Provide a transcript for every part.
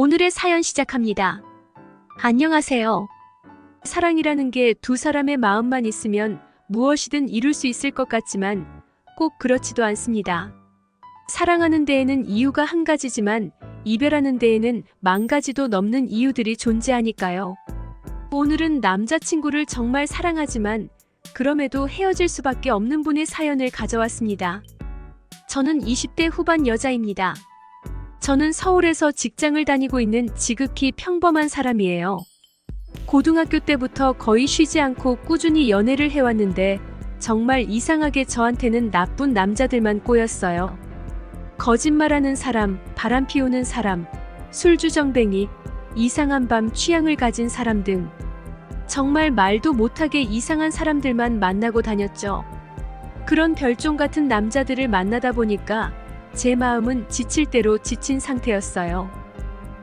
오늘의 사연 시작합니다. 안녕하세요. 사랑이라는 게 두 사람의 마음만 있으면 무엇이든 이룰 수 있을 것 같지만 꼭 그렇지도 않습니다. 사랑하는 데에는 이유가 한 가지지만 이별하는 데에는 만 가지도 넘는 이유들이 존재하니까요. 오늘은 남자친구를 정말 사랑하지만 그럼에도 헤어질 수밖에 없는 분의 사연을 가져왔습니다. 저는 20대 후반 여자입니다. 저는 서울에서 직장을 다니고 있는 지극히 평범한 사람이에요. 고등학교 때부터 거의 쉬지 않고 꾸준히 연애를 해왔는데 정말 이상하게 저한테는 나쁜 남자들만 꼬였어요. 거짓말하는 사람, 바람 피우는 사람, 술주정뱅이, 이상한 밤 취향을 가진 사람 등 정말 말도 못하게 이상한 사람들만 만나고 다녔죠. 그런 별종 같은 남자들을 만나다 보니까 제 마음은 지칠 대로 지친 상태였어요.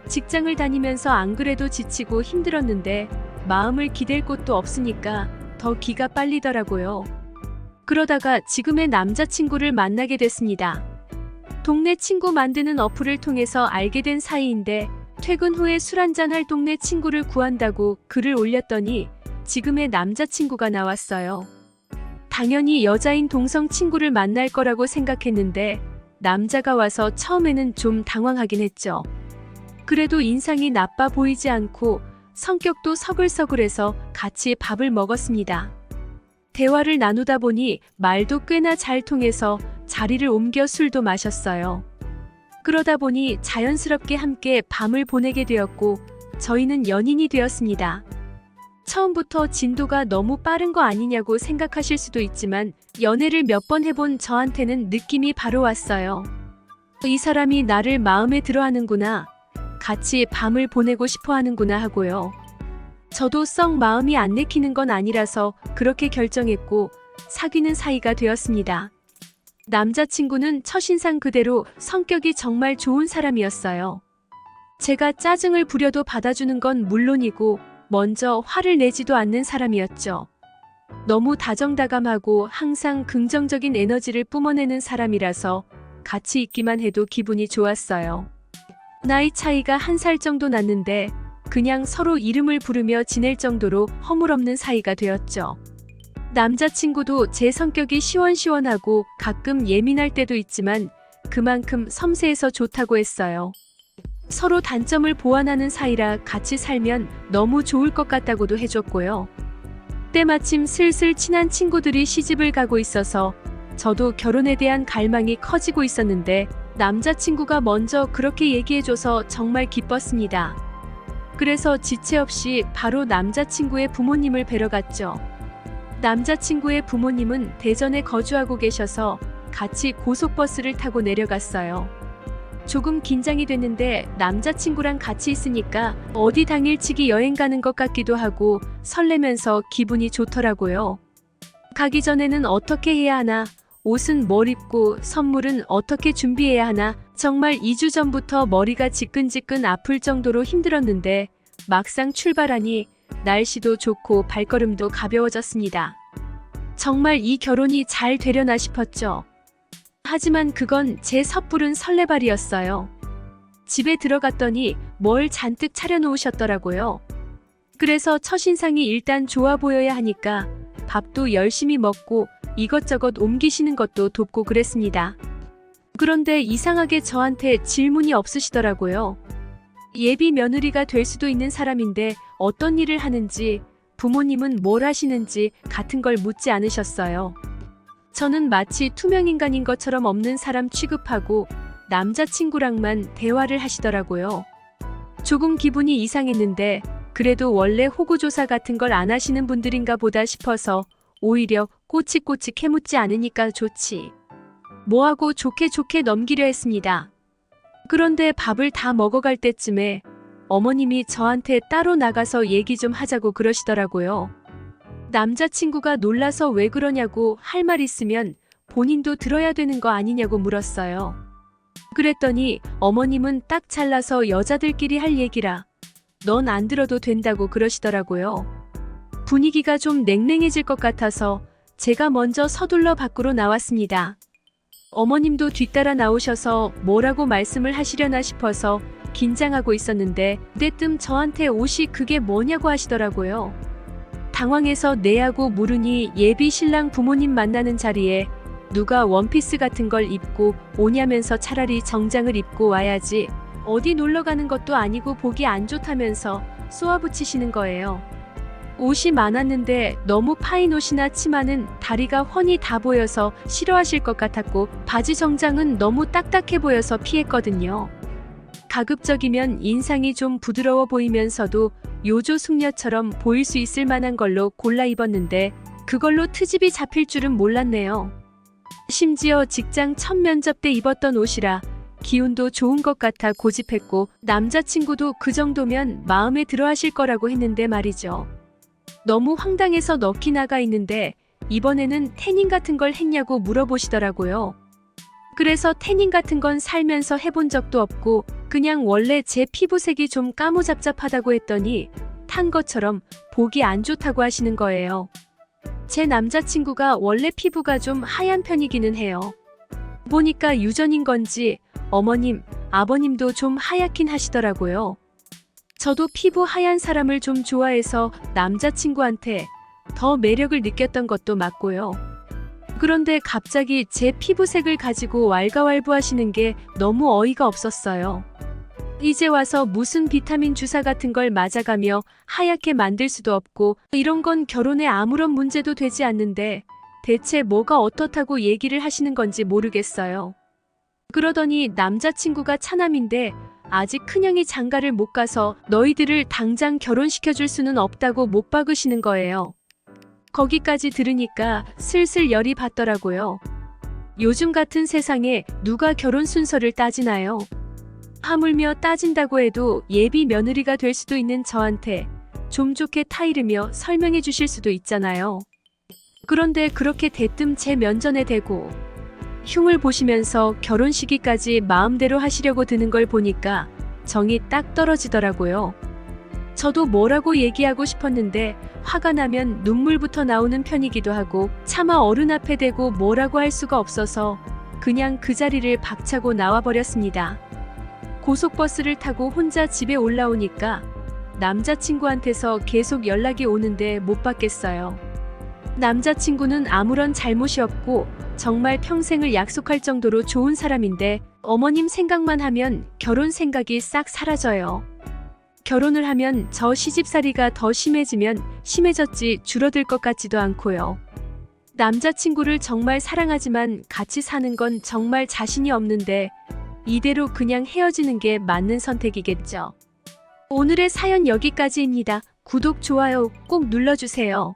직장을 다니면서 안 그래도 지치고 힘들었는데 마음을 기댈 곳도 없으니까 더 기가 빨리더라고요. 그러다가 지금의 남자친구를 만나게 됐습니다. 동네 친구 만드는 어플을 통해서 알게 된 사이인데 퇴근 후에 술 한잔 할 동네 친구를 구한다고 글을 올렸더니 지금의 남자친구가 나왔어요. 당연히 여자인 동성 친구를 만날 거라고 생각했는데 남자가 와서 처음에는 좀 당황하긴 했죠. 그래도 인상이 나빠 보이지 않고 성격도 서글서글해서 같이 밥을 먹었습니다. 대화를 나누다 보니 말도 꽤나 잘 통해서 자리를 옮겨 술도 마셨어요. 그러다 보니 자연스럽게 함께 밤을 보내게 되었고 저희는 연인이 되었습니다. 처음부터 진도가 너무 빠른 거 아니냐고 생각하실 수도 있지만 연애를 몇 번 해본 저한테는 느낌이 바로 왔어요. 이 사람이 나를 마음에 들어 하는구나. 같이 밤을 보내고 싶어 하는구나 하고요. 저도 썩 마음이 안 내키는 건 아니라서 그렇게 결정했고 사귀는 사이가 되었습니다. 남자친구는 첫인상 그대로 성격이 정말 좋은 사람이었어요. 제가 짜증을 부려도 받아주는 건 물론이고 먼저 화를 내지도 않는 사람이었죠. 너무 다정다감하고 항상 긍정적인 에너지를 뿜어내는 사람이라서 같이 있기만 해도 기분이 좋았어요. 나이 차이가 한 살 정도 났는데 그냥 서로 이름을 부르며 지낼 정도로 허물없는 사이가 되었죠. 남자친구도 제 성격이 시원시원하고 가끔 예민할 때도 있지만 그만큼 섬세해서 좋다고 했어요. 서로 단점을 보완하는 사이라 같이 살면 너무 좋을 것 같다고도 해줬고요. 때마침 슬슬 친한 친구들이 시집을 가고 있어서 저도 결혼에 대한 갈망이 커지고 있었는데 남자친구가 먼저 그렇게 얘기해줘서 정말 기뻤습니다. 그래서 지체 없이 바로 남자친구의 부모님을 뵈러 갔죠. 남자친구의 부모님은 대전에 거주하고 계셔서 같이 고속버스를 타고 내려갔어요. 조금 긴장이 됐는데 남자친구랑 같이 있으니까 어디 당일치기 여행 가는 것 같기도 하고 설레면서 기분이 좋더라고요. 가기 전에는 어떻게 해야 하나, 옷은 뭘 입고 선물은 어떻게 준비해야 하나 정말 2주 전부터 머리가 지끈지끈 아플 정도로 힘들었는데 막상 출발하니 날씨도 좋고 발걸음도 가벼워졌습니다. 정말 이 결혼이 잘 되려나 싶었죠. 하지만 그건 제 섣부른 설레발이었어요. 집에 들어갔더니 뭘 잔뜩 차려놓으셨더라고요. 그래서 첫인상이 일단 좋아 보여야 하니까 밥도 열심히 먹고 이것저것 옮기시는 것도 돕고 그랬습니다. 그런데 이상하게 저한테 질문이 없으시더라고요. 예비 며느리가 될 수도 있는 사람인데 어떤 일을 하는지, 부모님은 뭘 하시는지 같은 걸 묻지 않으셨어요. 저는 마치 투명인간인 것처럼 없는 사람 취급하고 남자친구랑만 대화를 하시더라고요. 조금 기분이 이상했는데 그래도 원래 호구조사 같은 걸 안 하시는 분들인가 보다 싶어서 오히려 꼬치꼬치 캐묻지 않으니까 좋지. 뭐하고 좋게 좋게 넘기려 했습니다. 그런데 밥을 다 먹어갈 때쯤에 어머님이 저한테 따로 나가서 얘기 좀 하자고 그러시더라고요. 남자친구가 놀라서 왜 그러냐고 할 말 있으면 본인도 들어야 되는 거 아니냐고 물었어요. 그랬더니 어머님은 딱 잘라서 여자들끼리 할 얘기라 넌 안 들어도 된다고 그러시더라고요. 분위기가 좀 냉랭해질 것 같아서 제가 먼저 서둘러 밖으로 나왔습니다. 어머님도 뒤따라 나오셔서 뭐라고 말씀을 하시려나 싶어서 긴장하고 있었는데 때뜸 저한테 옷이 그게 뭐냐고 하시더라고요. 당황해서 내하고 물으니 예비 신랑 부모님 만나는 자리에 누가 원피스 같은 걸 입고 오냐면서 차라리 정장을 입고 와야지 어디 놀러 가는 것도 아니고 보기 안 좋다면서 쏘아붙이시는 거예요. 옷이 많았는데 너무 파인 옷이나 치마는 다리가 훤히 다 보여서 싫어하실 것 같았고 바지 정장은 너무 딱딱해 보여서 피했거든요. 가급적이면 인상이 좀 부드러워 보이면서도 요조 숙녀처럼 보일 수 있을 만한 걸로 골라 입었는데 그걸로 트집이 잡힐 줄은 몰랐네요. 심지어 직장 첫 면접 때 입었던 옷이라 기운도 좋은 것 같아 고집했고 남자친구도 그 정도면 마음에 들어 하실 거라고 했는데 말이죠. 너무 황당해서 넋이 나가 있는데 이번에는 태닝 같은 걸 했냐고 물어보시더라고요. 그래서 태닝 같은 건 살면서 해본 적도 없고 그냥 원래 제 피부색이 좀 까무잡잡하다고 했더니 탄 것처럼 보기 안 좋다고 하시는 거예요. 제 남자친구가 원래 피부가 좀 하얀 편이기는 해요. 보니까 유전인 건지 어머님, 아버님도 좀 하얗긴 하시더라고요. 저도 피부 하얀 사람을 좀 좋아해서 남자친구한테 더 매력을 느꼈던 것도 맞고요. 그런데 갑자기 제 피부색을 가지고 왈가왈부하시는 게 너무 어이가 없었어요. 이제 와서 무슨 비타민 주사 같은 걸 맞아가며 하얗게 만들 수도 없고 이런 건 결혼에 아무런 문제도 되지 않는데 대체 뭐가 어떻다고 얘기를 하시는 건지 모르겠어요. 그러더니 남자친구가 차남인데 아직 큰형이 장가를 못 가서 너희들을 당장 결혼시켜줄 수는 없다고 못 박으시는 거예요. 거기까지 들으니까 슬슬 열이 받더라고요. 요즘 같은 세상에 누가 결혼 순서를 따지나요? 하물며 따진다고 해도 예비 며느리가 될 수도 있는 저한테 좀 좋게 타이르며 설명해 주실 수도 있잖아요. 그런데 그렇게 대뜸 제 면전에 대고 흉을 보시면서 결혼 시기까지 마음대로 하시려고 드는 걸 보니까 정이 딱 떨어지더라고요. 저도 뭐라고 얘기하고 싶었는데 화가 나면 눈물부터 나오는 편이기도 하고 차마 어른 앞에 대고 뭐라고 할 수가 없어서 그냥 그 자리를 박차고 나와버렸습니다. 고속버스를 타고 혼자 집에 올라오니까 남자친구한테서 계속 연락이 오는데 못 받겠어요. 남자친구는 아무런 잘못이 없고 정말 평생을 약속할 정도로 좋은 사람인데 어머님 생각만 하면 결혼 생각이 싹 사라져요. 결혼을 하면 저 시집살이가 더 심해지면 심해졌지 줄어들 것 같지도 않고요. 남자친구를 정말 사랑하지만 같이 사는 건 정말 자신이 없는데 이대로 그냥 헤어지는 게 맞는 선택이겠죠. 오늘의 사연 여기까지입니다. 구독, 좋아요 꼭 눌러주세요.